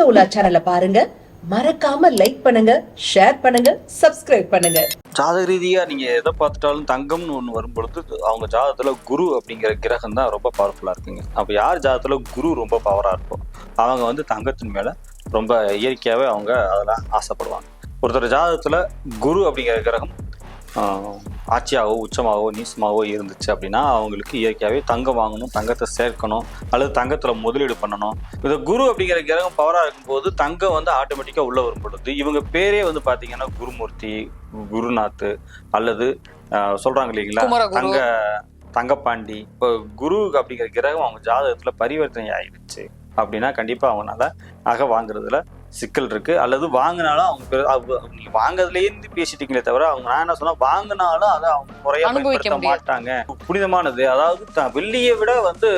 ஆன்மீக உலா சேனலை பாருங்க. மறக்காம லைக் பண்ணுங்க ஷேர் பண்ணுங்க சப்ஸ்கிரைப் பண்ணுங்க. ஜாதக ரீதியா நீங்க எதை பார்த்துட்டாலும் தங்கம்னு ஒண்ணு வரும்பொழுது அவங்க ஜாதகத்துல குரு அப்படிங்கிற கிரகம் தான் ரொம்ப பவர்ஃபுல்லா இருக்குங்க. அப்ப யார் ஜாதகத்துல குரு ரொம்ப பவரா இருக்கும் அவங்க வந்து தங்கத்தின் மேல ரொம்ப இயற்கையாவே அவங்க அதெல்லாம் ஆசைப்படுவாங்க. ஒருத்தர் ஜாதகத்துல குரு அப்படிங்கிற கிரகம் ஆட்சியாகவோ உச்சமாகவோ நீசமாகவோ இருந்துச்சு அப்படின்னா அவங்களுக்கு இயற்கையாகவே தங்கம் வாங்கணும் தங்கத்தை சேர்க்கணும் அல்லது தங்கத்துல முதலீடு பண்ணணும். இந்த குரு அப்படிங்கிற கிரகம் பவரா இருக்கும்போது தங்கம் வந்து ஆட்டோமேட்டிக்கா உள்ள வரும் பொழுது இவங்க பேரே வந்து பாத்தீங்கன்னா குருமூர்த்தி குருநாத் அல்லது ஆஹ், சொல்றாங்க இல்லைங்களா. தங்க தங்கப்பாண்டி. இப்போ குரு அப்படிங்கிற கிரகம் அவங்க ஜாதகத்துல பரிவர்த்தனை ஆயிடுச்சு அப்படின்னா கண்டிப்பா அவங்களால நகை வாங்குறதுல சிக்கல் இருக்கு. அல்லது வாங்கினாலும் அவங்க நீங்க வாங்குறதுல இருந்து பேசிட்டீங்களே தவிர அவங்க நான் என்ன சொன்னா வாங்கினாலும் அதை அவங்க முறையா பயன்படுத்த. மாட்டாங்க. புனிதமானது. அதாவது வெள்ளியை விட வந்து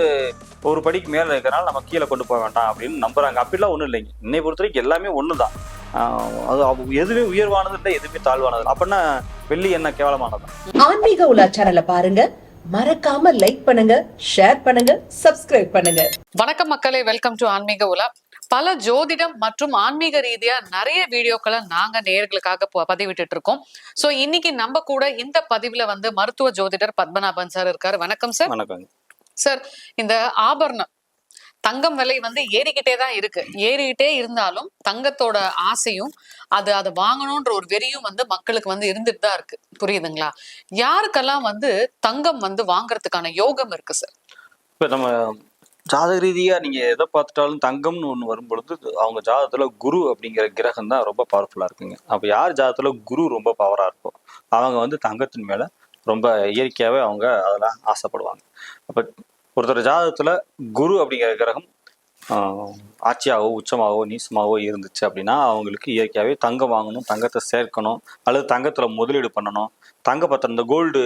ஒரு படிக்கு மேல இருக்கிறனால நம்ம கீழே கொண்டு போக வேண்டாம் அப்படின்னு நம்புறாங்க. அப்படிலாம் ஒண்ணும் இல்லைங்க. என்னை பொறுத்த வரைக்கும் எல்லாமே ஒண்ணுதான். ஆஹ் அது எதுவுமே உயர்வானது இல்லை எதுவுமே தாழ்வானது. அப்படின்னா வெள்ளி என்ன கேவலமானது? ஆன்மீக உலா சேனலை பாருங்க. மறக்காம லைக் பண்ணுங்க ஷேர் பண்ணுங்க சப்ஸ்கிரைப் பண்ணுங்க. வணக்கம் மக்களே. வெல்கம் டு ஆன்மீக உலா. பல ஜோதிடம் மற்றும் ஆன்மீக ரீதியா நிறைய வீடியோக்களை நாங்க நேயர்களுக்காக ப- பதிவிட்டுட்டு இருக்கோம் சோ இன்னைக்கு நம்ம கூட இந்த பதிவுல வந்து மருத்துவ ஜோதிடர் பத்மநாபன் சார் இருக்காரு. வணக்கம் சார் வணக்கங்க சார் இந்த ஆபரணம் தங்கம் விலை வந்து ஏறிக்கிட்டே தான் இருக்கு. ஏறிக்கிட்டே இருந்தாலும் தங்கத்தோட ஆசையும் அது அதை வாங்கணும்ன்ற ஒரு வெறியும் வந்து மக்களுக்கு வந்து இருந்துட்டு தான் இருக்கு. புரியுதுங்களா? யாருக்கெல்லாம் வந்து தங்கம் வந்து வாங்குறதுக்கான யோகம் இருக்கு சார் இப்ப நம்ம ஜாதக ரீதியா நீங்க எதை பார்த்துட்டாலும் தங்கம்னு ஒண்ணு வரும்பொழுது அவங்க ஜாதகத்துல குரு அப்படிங்கிற கிரகம் தான் ரொம்ப பவர்ஃபுல்லா இருக்குங்க. அப்ப யார் ஜாதகத்துல குரு ரொம்ப பவரா இருக்கோ அவங்க வந்து தங்கத்தின் மேல ரொம்ப இயற்கையாவே அவங்க அதெல்லாம் ஆசைப்படுவாங்க. அப்ப ஒருத்தர் ஜாதகத்துல குரு அப்படிங்கிற கிரகம் ஆட்சியாகவோ உச்சமாகவோ நீசமாகவோ இருந்துச்சு அப்படின்னா அவங்களுக்கு இயற்கையாகவே தங்கம் வாங்கணும் தங்கத்தை சேர்க்கணும் அல்லது தங்கத்தில் முதலீடு பண்ணணும். தங்க பத்திரம் இந்த கோல்டு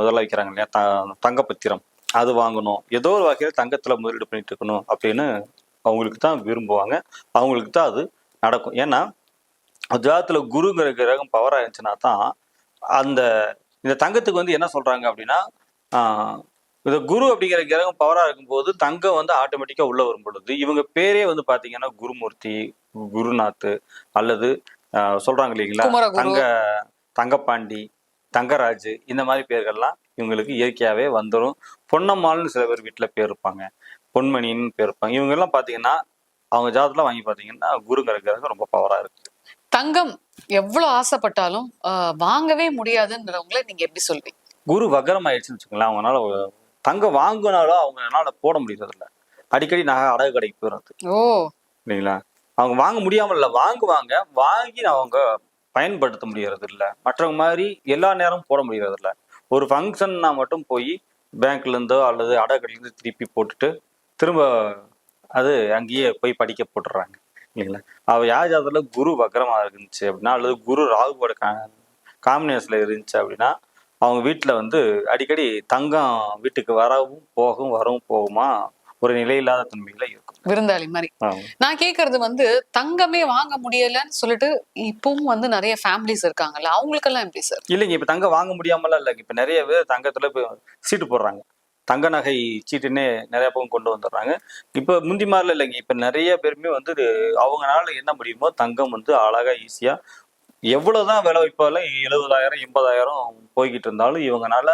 இதெல்லாம் வைக்கிறாங்க இல்லையா? த- தங்கப்பத்திரம் அது வாங்கணும். ஏதோ ஒரு வகையில் தங்கத்தில் முதலீடு பண்ணிட்டு இருக்கணும் அப்படின்னு அவங்களுக்கு தான் விரும்புவாங்க. அவங்களுக்கு தான் அது நடக்கும். ஏன்னா ஜாதத்தில் குருங்கிற கிரகம் பவராக இருந்துச்சுன்னா தான் அந்த இந்த தங்கத்துக்கு வந்து என்ன சொல்றாங்க அப்படின்னா இந்த குரு அப்படிங்கிற கிரகம் பவராக இருக்கும்போது தங்கம் வந்து ஆட்டோமேட்டிக்காக உள்ள வரும் பொழுது இவங்க பேரே வந்து பார்த்தீங்கன்னா குருமூர்த்தி குருநாத் அல்லது ஆஹ், சொல்றாங்க இல்லைங்களா. தங்க தங்கப்பாண்டி தங்கராஜ் இந்த மாதிரி பேர்கள்லாம் இவங்களுக்கு இயற்கையாகவே வந்துடும் பொன்னம்மாள்னு சில பேர் வீட்டில் பேர் இருப்பாங்க. பொன்மணின்னு பேர் இருப்பாங்க. இவங்க எல்லாம் பார்த்தீங்கன்னா அவங்க ஜாதத்தில் வாங்கி பார்த்தீங்கன்னா குருங்கிற கிரகம் ரொம்ப பவராக இருக்கு. தங்கம் எவ்வளவு ஆசைப்பட்டாலும் வாங்கவே முடியாதுன்றவங்கள நீங்க எப்படி சொல்வீங்க? குரு வக்கரம் ஆயிடுச்சுன்னு வச்சுக்கோங்களேன். அவங்களால தங்கம் வாங்கினாலும் அவங்களால போட முடியறதில்ல. அடிக்கடி நகை அடகு கடைக்கு போயிடுறது ஓ. இல்லைங்களா? அவங்க வாங்க முடியாமல் இல்லை. வாங்குவாங்க. வாங்கி அவங்க பயன்படுத்த முடியறது இல்லை மற்றவங்க மாதிரி எல்லா நேரமும் போட முடியறது இல்லை ஒரு ஃபங்க்ஷன்னா மட்டும் போய் பேங்க்லேருந்தோ அல்லது அடகடையிலேருந்து திருப்பி போட்டுட்டு திரும்ப அது அங்கேயே போய் படிக்க போட்டுறாங்க. இல்லைங்களா? அவள் யார் ஜாதகத்துல குரு வக்கரமா இருந்துச்சு அப்படின்னா அல்லது குரு ராகுவோட காம்பினேஷனில் இருந்துச்சு அப்படின்னா அவங்க வீட்டில் வந்து அடிக்கடி தங்கம் வீட்டுக்கு வரவும் போகும் வரவும் போகுமா? ஒரு நிலையில்லாத தன்மையில இருக்கும். விருந்தாளி மாதிரி. நான் கேக்குறது வந்து தங்கமே வாங்க முடியலன்னு சொல்லிட்டு இப்பவும் வந்து நிறைய ஃபேமிலிஸ் இருக்காங்கல்ல அவங்களுக்கெல்லாம் எப்படி சார்? இல்லைங்க இப்ப தங்கம் வாங்க முடியாமலாம் இல்லைங்க. இப்ப நிறைய பேர் தங்கத்துல சீட்டு போடுறாங்க. தங்க நகை சீட்டுன்னே நிறைய பக்கம் கொண்டு வந்துடுறாங்க. இப்ப முந்தி மாதிரிலாம் இல்லைங்க. இப்ப நிறைய பேருமே வந்து அவங்கனால என்ன முடியுமோ தங்கம் வந்து அழகா ஈஸியா எவ்வளவுதான் விலை இப்போல்லாம் எழுபதாயிரம் எண்பதாயிரம் போய்கிட்டு இருந்தாலும் இவங்கனால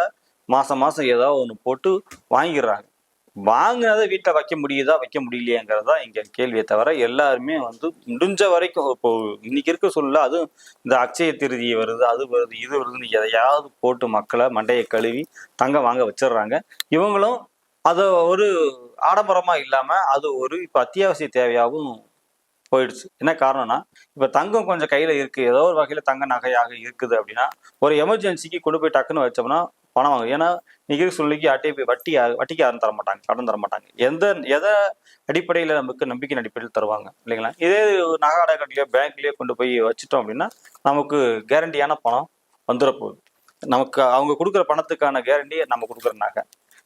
மாசம் மாசம் ஏதாவது ஒன்று போட்டு வாங்கிடுறாங்க. வாங்கினதை வீட்டில் வைக்க முடியுதா வைக்க முடியலையேங்கிறதா இங்க கேள்வியை தவிர எல்லாருமே வந்து முடிஞ்ச வரைக்கும் இப்போ இன்னைக்கு இருக்க சூழ்நிலை அதுவும் இந்த அக்ஷய திருதி வருது அது வருது இது வருதுன்னு எதையாவது போட்டு மக்களை மண்டையை கழுவி தங்கம் வாங்க வச்சிடுறாங்க. இவங்களும் அதை ஒரு ஆடம்பரமா இல்லாம அது ஒரு இப்ப அத்தியாவசிய தேவையாகவும் போயிடுச்சு. என்ன காரணம்னா இப்ப தங்கம் கொஞ்சம் கையில இருக்கு. ஏதோ ஒரு வகையில தங்க நகையாக இருக்குது அப்படின்னா ஒரு எமர்ஜென்சிக்கு கொண்டு போய் டக்குன்னு வச்சோம்னா பணம் வாங்கும் ஏன்னா நிகழ்ச்சி சூழ்நிலைக்கு அட்டை போய் வட்டி வட்டிக்கு யாரும் தர மாட்டாங்க கடன் தர மாட்டாங்க. எந்த எதை அடிப்படையில் நமக்கு நம்பிக்கையின் அடிப்படையில் தருவாங்க இல்லைங்களா? இதே ஒரு நகை அடக்கட்டிலையோ பேங்க்லயோ கொண்டு போய் வச்சுட்டோம் அப்படின்னா நமக்கு கேரண்டியான பணம் வந்துடப்போகுது நமக்கு அவங்க கொடுக்குற பணத்துக்கான கேரண்டி நம்ம கொடுக்குற நகை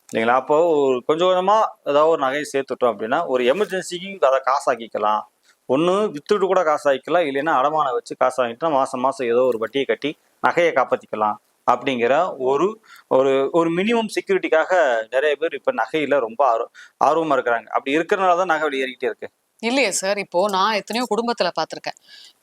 இல்லைங்களா? அப்போ ஒரு கொஞ்சம் கொஞ்சமா ஏதாவது ஒரு நகையை சேர்த்துட்டோம் அப்படின்னா ஒரு எமர்ஜென்சிக்கு அதை காசாக்கிக்கலாம். ஒன்று வித்துட்டு கூட காசாக்கிக்கலாம் இல்லைன்னா அடமானம் வச்சு காசாக்கிட்டா மாசம் மாசம் ஏதோ ஒரு வட்டியை கட்டி நகையை காப்பாற்றிக்கலாம் அப்படிங்கிற ஒரு ஒரு ஒரு மினிமம் செக்யூரிட்டிக்காக நிறைய பேர் இப்ப நகையில ரொம்ப ஆர்வ ஆர்வமா இருக்கிறாங்க. அப்படி இருக்கிறனால தான் நகை விலை ஏறிக்கிட்டே இருக்கு. இல்லையே சார். இப்போ நான் எத்தனையோ குடும்பத்துல பார்த்திருக்கேன்.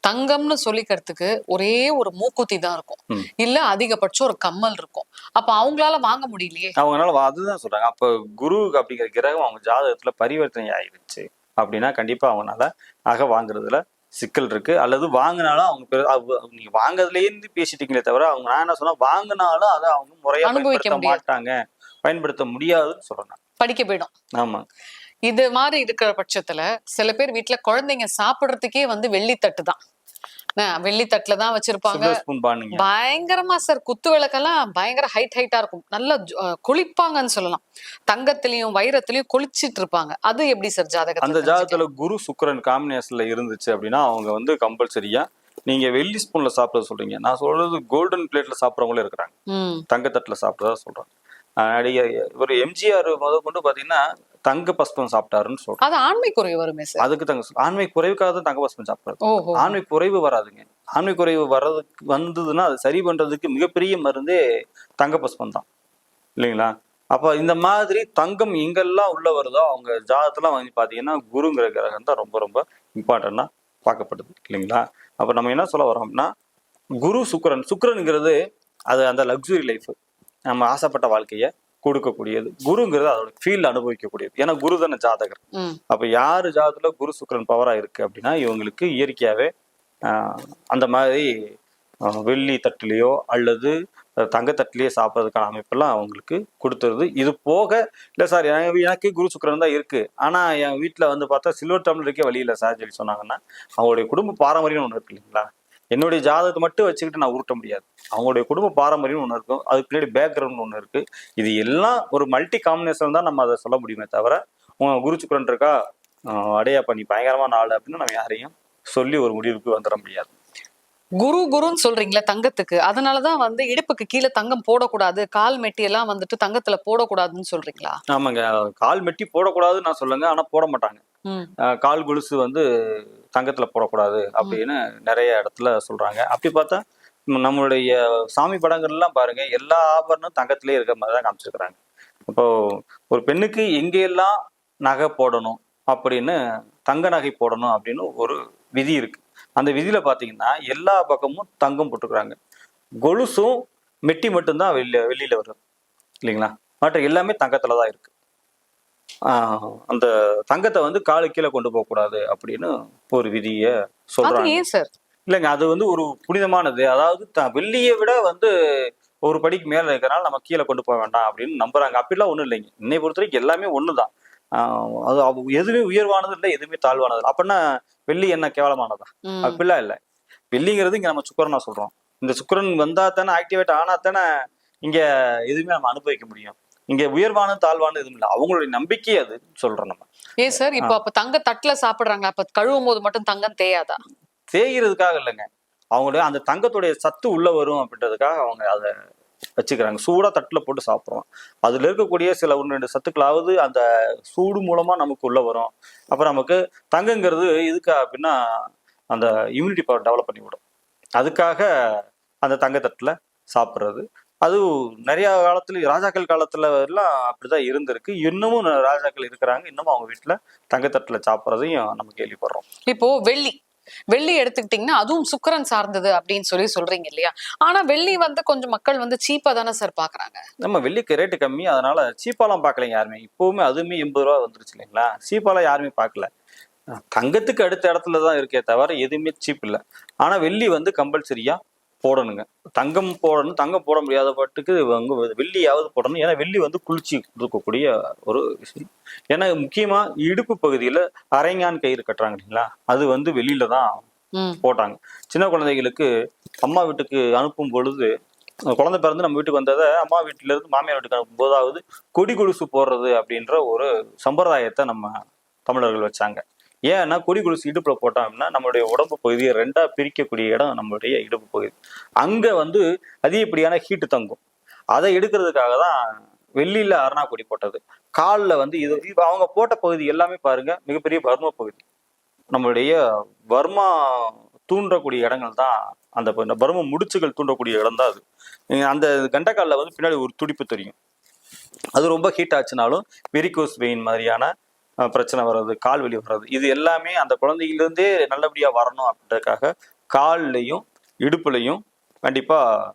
தங்கம்னு சொல்லிக்கிறதுக்கு ஒரே ஒரு மூக்குத்தி தான் இருக்கும். இல்ல அதிகபட்சம் ஒரு கம்மல் இருக்கும். அப்ப அவங்களால வாங்க முடியலையே. அவங்கனால வா- அதுதான் சொல்றாங்க. அப்ப குரு அப்படிங்கிற கிரகம் அவங்க ஜாதகத்துல பரிவர்த்தனை ஆயிடுச்சு அப்படின்னா கண்டிப்பா அவங்கனால நகை வாங்குறதுல சிக்கல் இருக்கு. அல்லது வாங்கினாலும் அவங்க நீங்க வாங்குறதுல இருந்து பேசிட்டீங்களே தவிர அவங்க நான் என்ன சொன்னா வாங்கினாலும் அதை அவங்க முறையா அனுபவிக்க பயன்படுத்த. மாட்டாங்க. பயன்படுத்த முடியாதுன்னு சொல்றேன் படிக்க போயிடும். ஆமா. இது மாதிரி இருக்கிற பட்சத்துல சில பேர் வீட்ல குழந்தைங்க சாப்பிடுறதுக்கே வந்து வெள்ளித்தட்டு தான். என்ன, வெள்ளித்தட்டுல தான் வச்சிருப்பாங்க. பயங்கரமா சார் குத்து விளக்கெல்லாம் பயங்கர ஹைட் ஹைட்டா இருக்கும். நல்லா குளிப்பாங்கன்னு சொல்லலாம். தங்கத்திலயும் வைரத்திலயும் குளிச்சிட்டு இருப்பாங்க. அது எப்படி சார் அந்த ஜாதகத்துல குரு சுக்கிரன் காம்பினேஷன்ல இருந்துச்சு அப்படின்னா அவங்க வந்து கம்பல்சரியா நீங்க வெள்ளி ஸ்பூன்ல சாப்பிட சொல்றீங்க. நான் சொல்றது கோல்டன் பிளேட்ல சாப்பிட்றவங்களும் இருக்கிறாங்க. தங்கத்தட்டுல சாப்பிட்டதா சொல்றாங்க. ஆஹ் நடிகர் ஒரு எம்ஜிஆர் முத கொண்டு பாத்தீங்கன்னா தங்க பஸ்பம் சாப்பிட்டாருன்னு சொல்றாங்க அது ஆண்மை குறைவு வருமே சார். அதுக்கு தங்க ஆண்மை குறைவுக்காக தான் தங்க பஸ்பம் சாப்பிடுறது. ஆண்மை குறைவு வராதுங்க. ஆண்மை குறைவு வர்றதுக்கு வந்ததுன்னா அது சரி பண்றதுக்கு மிகப்பெரிய மருந்தே தங்க பஸ்பம் தான். இல்லைங்களா? அப்ப இந்த மாதிரி தங்கம் எங்கெல்லாம் உள்ள வருதோ அவங்க ஜாதகத்துல வந்து பாத்தீங்கன்னா குருங்கிற கிரகம் தான் ரொம்ப ரொம்ப இம்பார்ட்டண்டா பார்க்கப்படுது. இல்லைங்களா? அப்ப நம்ம என்ன சொல்ல வரோம்னா குரு சுக்கிரன் சுக்கிரனுங்கிறது அது அந்த லக்ஸுரி லைஃப் நம்ம ஆசைப்பட்ட வாழ்க்கைய கொடுக்கக்கூடியது. குருங்கிறது அதோட ஃபீல் அனுபவிக்கக்கூடியது. ஏன்னா குரு தானே ஜாதகர். அப்ப யாரு ஜாதத்துல குரு சுக்கிரன் பவரா இருக்கு அப்படின்னா இவங்களுக்கு இயற்கையாவே அந்த மாதிரி வெள்ளி தட்டுலேயோ அல்லது தங்கத்தட்டுலயே சாப்பிட்றதுக்கான அமைப்பெல்லாம் அவங்களுக்கு கொடுத்துருது. இது போக இல்லை சார் எனக்கு குரு சுக்கிரன் தான் இருக்கு. ஆனா என் வீட்டில் வந்து பார்த்தா சில்வர் டம்ளருக்கே வழி இல்லை சார் சொல்லி சொன்னாங்கன்னா அவங்களுடைய குடும்ப பாரம்பரியம் ஒன்று இருக்கு இல்லைங்களா? என்னுடைய ஜாதகத்தை மட்டும் வச்சுக்கிட்டு நான் உருட்ட முடியாது. அவங்களுடைய குடும்ப பாரம்பரியம் ஒன்று இருக்கும். அதுக்கு பின்னாடி பேக்ரவுண்ட் ஒன்று இருக்கு. இது எல்லாம் ஒரு மல்டி காம்பினேஷன் தான் நம்ம அதை சொல்ல முடியுமே தவிர உங்க குரு சுக்கிரன் இருக்கா? அடையா பண்ணி பயங்கரமான ஆள் அப்படின்னு நம்ம யாரையும் சொல்லி ஒரு முடிவுக்கு வந்துட முடியாது. குரு குருன்னு சொல்றீங்களே தங்கத்துக்கு. அதனாலதான் வந்து இடுப்புக்கு கீழே தங்கம் போடக்கூடாது கால் மெட்டி எல்லாம் வந்துட்டு தங்கத்துல போடக்கூடாதுன்னு சொல்றீங்களா? ஆமாங்க. கால் மெட்டி போடக்கூடாதுன்னு நான் சொல்லுங்க. ஆனா போட மாட்டாங்க. கால் கொலுசு வந்து தங்கத்துல போடக்கூடாது அப்படின்னு நிறைய இடத்துல சொல்றாங்க. அப்படி பார்த்தா நம்மளுடைய சாமி படங்கள்லாம் பாருங்க எல்லா ஆபரணம் தங்கத்திலே இருக்கிற மாதிரி தான் காமிச்சிருக்கிறாங்க. இப்போ ஒரு பெண்ணுக்கு எங்கெல்லாம் நகை போடணும் அப்படின்னு தங்க நகை போடணும் அப்படின்னு ஒரு விதி இருக்கு. அந்த விதியில பாத்தீங்கன்னா எல்லா பக்கமும் தங்கம் போட்டுக்கிறாங்க. கொலுசும் மெட்டி மட்டும்தான் வெளியில வெளியில வருது. இல்லைங்களா? மற்ற எல்லாமே தங்கத்துல தான் இருக்கு. அந்த தங்கத்தை வந்து காலு கீழே கொண்டு போக கூடாது அப்படின்னு ஒரு விதிய சொல்றாங்க. சார்? இல்லைங்க அது வந்து ஒரு புனிதமானது. அதாவது வெள்ளியை விட வந்து ஒரு படிக்கு மேல இருக்கிறனால நம்ம கீழே கொண்டு போக வேண்டாம் அப்படின்னு நம்புறாங்க. அப்படிலாம் ஒண்ணும் இல்லைங்க. என்னை பொறுத்த வரைக்கும் எல்லாமே ஒண்ணுதான். ஆஹ் அது எதுவுமே உயர்வானது இல்லை எதுவுமே தாழ்வானது இல்லை. அப்படின்னா வெள்ளி என்ன கேவலமானதா. அப்படிலாம் இல்லை. வெள்ளிங்கிறது இங்க நம்ம சுக்கரனா சொல்றோம். இந்த சுக்கிரன் வந்தா தானே ஆக்டிவேட் ஆனா தானே இங்க எதுவுமே நம்ம அனுபவிக்க முடியும். இங்க உயர்வானது தாழ்வானது எதுவும் இல்லை. அவங்களுடைய நம்பிக்கை அது சொல்றோம் நம்ம. ஏன் சார் இப்போ அப்ப தங்க தட்டுல சாப்பிடுறாங்க அப்ப கழுவும் போது மட்டும் தங்கம் தேயாதா? தேய்கிறதுக்காக இல்லைங்க. அவங்களுடைய அந்த தங்கத்துடைய சத்து உள்ள வரும் அப்படின்றதுக்காக அவங்க அதை வச்சுக்கிறாங்க. சூடா தட்டுல போட்டு சாப்பிடுறோம். அதுல இருக்கக்கூடிய சில ஒன்று ரெண்டு சத்துக்களாவது அந்த சூடு மூலமா நமக்கு உள்ள வரும். அப்புறம் நமக்கு தங்கங்கிறது இதுக்கா அப்படின்னா அந்த இம்யூனிட்டி பவர் டெவலப் பண்ணி விடும் அதுக்காக அந்த தங்கத்தட்டுல சாப்பிட்றது. அது நிறைய காலத்துல ராஜாக்கள் காலத்துல எல்லாம் அப்படிதான் இருந்திருக்கு. இன்னமும் ராஜாக்கள் இருக்கிறாங்க. இன்னமும் அவங்க வீட்டுல தங்கத்தட்டுல சாப்பிட்றதையும் நம்ம கேள்விப்படுறோம். இப்போ வெள்ளி வெள்ளி எடுத்துக்கிட்டீங்கன்னா அதுவும் சுக்கிரன் சார்ந்தது அப்படின்னு சொல்லி சொல்றீங்க இல்லையா? ஆனா வெள்ளி வந்து கொஞ்சம் மக்கள் வந்து சீப்பா தானே சார் பாக்குறாங்க. நம்ம வெள்ளிக்கு ரேட்டு கம்மி. அதனால சீப்பாலாம் பார்க்கலைங்க யாருமே. இப்போவுமே அதுவுமே எண்பது ரூபா வந்துருச்சு இல்லைங்களா? சீப்பாலாம் யாருமே பார்க்கல தங்கத்துக்கு அடுத்த இடத்துல தான் இருக்கே தவிர எதுவுமே சீப் இல்லை. ஆனா வெள்ளி வந்து கம்பல்சரியா போடணுங்க. தங்கம் போடணும் தங்கம் போட முடியாத பட்டுக்கு வந்து வெள்ளியாவது போடணும். ஏன்னா வெள்ளி வந்து குளிர்ச்சி கொடுக்கக்கூடிய ஒரு விஷயம். ஏன்னா முக்கியமா இடுப்பு பகுதியில அரைஞான் கயிறு கட்டுறாங்க இல்லைங்களா? அது வந்து வெளியில தான் போட்டாங்க. சின்ன குழந்தைகளுக்கு அம்மா வீட்டுக்கு அனுப்பும் பொழுது குழந்தை பிறந்து நம்ம வீட்டுக்கு வந்ததை அம்மா வீட்டுல இருந்து மாமியார் வீட்டுக்கு அனுப்பும் போதாவது கொடி கொலுசு போடுறது அப்படின்ற ஒரு சம்பிரதாயத்தை நம்ம தமிழர்கள் வச்சாங்க. ஏன்னா கொடி கொலுசு இடுப்புல போட்டோம் அப்படின்னா நம்மளுடைய உடம்பு பகுதியை ரெண்டா பிரிக்கக்கூடிய இடம் நம்மளுடைய இடுப்பு பகுதி. அங்க வந்து அதிகப்படியான ஹீட்டு தங்கும். அதை எடுக்கிறதுக்காக தான் வெள்ளியில அருணா கொடி போட்டது. காலில் வந்து இது அவங்க போட்ட பகுதி எல்லாமே பாருங்க மிகப்பெரிய பர்ம பகுதி. நம்மளுடைய பர்மா தூண்டக்கூடிய இடங்கள் தான் அந்த பர்ம முடிச்சுகள் தூண்டக்கூடிய இடம் தான் அது. அந்த கண்டக்காலில் வந்து பின்னாடி ஒரு துடிப்பு தெரியும். அது ரொம்ப ஹீட் ஆச்சுனாலும் வெரிகோஸ் வெயின் மாதிரியான பிரச்சனை வர்றது கால் வலி வர்றது இது எல்லாமே அந்த குழந்தையிலிருந்தே நல்லபடியாக வரணும் அப்படின்றதுக்காக கால்லையும் இடுப்புலையும் கண்டிப்பாக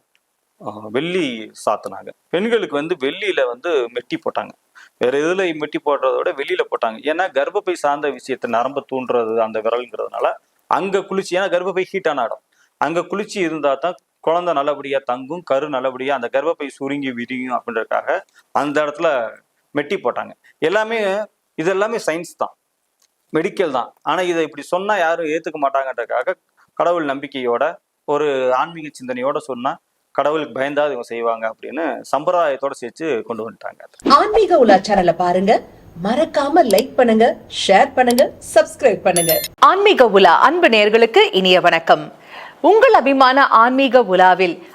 வெள்ளி சாத்தினாங்க. பெண்களுக்கு வந்து வெள்ளியில் வந்து மெட்டி போட்டாங்க. வேற இதில் மெட்டி போடுறத விட வெளியில் போட்டாங்க. ஏன்னா கர்ப்பப்பை சார்ந்த விஷயத்தை நரம்ப தூண்டுறது அந்த விரல்ங்கிறதுனால அங்கே குளிச்சு ஏன்னா கர்ப்பப்பை ஹீட்டான இடம். அங்கே குளிச்சு இருந்தால் தான் குழந்தை நல்லபடியாக தங்கும் கரு நல்லபடியாக அந்த கர்ப்பப்பை சுருங்கி விரியும் அப்படின்றதுக்காக அந்த இடத்துல மெட்டி போட்டாங்க. எல்லாமே இது எல்லாமே சயின்ஸ் தான். மெடிக்கல் தான். ஆனா இதை இப்படி சொன்னா யாரும் ஏத்துக்க மாட்டாங்கன்றதுக்காக கடவுள் நம்பிக்கையோட ஒரு ஆன்மீக சிந்தனையோட சொன்னா கடவுளுக்கு பயந்தா இவங்க செய்வாங்க அப்படின்னு சம்பிரதாயத்தோட சேர்த்து கொண்டு வந்துட்டாங்க. ஆன்மீக உலா சேனலை பாருங்க. மறக்காம லைக் பண்ணுங்க ஷேர் பண்ணுங்க சப்ஸ்கிரைப் பண்ணுங்க. ஆன்மீக உலா அன்பு நேர்களுக்கு இனிய வணக்கம். உங்கள் அபிமான ஆன்மீக உலாவில்